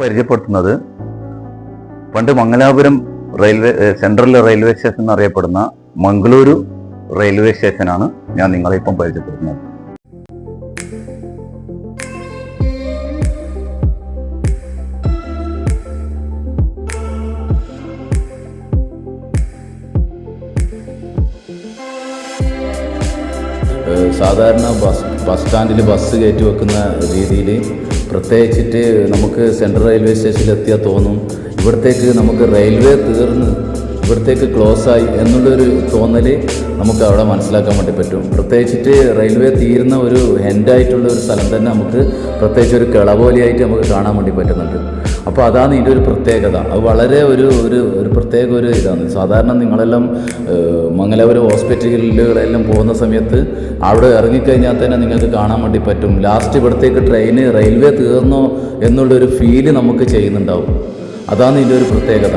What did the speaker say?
പരിചയപ്പെടുത്തുന്നത് പണ്ട് Mangalapuram railway central railway station എന്നറിയപ്പെടുന്ന മംഗളൂരു റെയിൽവേ സ്റ്റേഷനാണ് ഞാൻ നിങ്ങളെ ഇപ്പം പരിചയപ്പെടുത്തുന്നത്. സാധാരണ ബസ് ബസ് സ്റ്റാൻഡിൽ ബസ് കയറ്റി വെക്കുന്ന രീതിയിൽ പ്രത്യേകിച്ചിട്ട് നമുക്ക് സെൻട്രൽ റെയിൽവേ സ്റ്റേഷനിൽ എത്തിയാൽ തോന്നും. ഇവിടത്തേക്ക് നമുക്ക് റെയിൽവേ തീർന്ന് ഇവിടത്തേക്ക് ക്ലോസ് ആയി എന്നുള്ളൊരു തോന്നൽ നമുക്ക് അവിടെ മനസ്സിലാക്കാൻ വേണ്ടി പറ്റും. പ്രത്യേകിച്ചിട്ട് റെയിൽവേ തീരുന്ന ഒരു ഹെൻഡായിട്ടുള്ള ഒരു സ്ഥലം തന്നെ നമുക്ക് പ്രത്യേകിച്ച് ഒരു കിളപോലെയായിട്ട് നമുക്ക് കാണാൻ വേണ്ടി പറ്റുന്നുണ്ട്. അപ്പോൾ അതാണ് ഇതിന്റെ ഒരു പ്രത്യേകത. അത് വളരെ ഒരു ഒരു ഒരു പ്രത്യേക ഒരു ഇതാണ്. സാധാരണ നിങ്ങളെല്ലാം മംഗലാപുരം ഹോസ്പിറ്റലുകളെല്ലാം പോകുന്ന സമയത്ത് അവിടെ ഇറങ്ങിക്കഴിഞ്ഞാൽ തന്നെ നിങ്ങൾക്ക് കാണാൻ വേണ്ടി പറ്റും. ലാസ്റ്റ് ഇവിടത്തേക്ക് ട്രെയിന് റെയിൽവേ തീർന്നോ എന്നുള്ളൊരു ഫീൽ നമുക്ക് ചെയ്യുന്നുണ്ടാവും. അതാണ് ഇതിന്റെ ഒരു പ്രത്യേകത.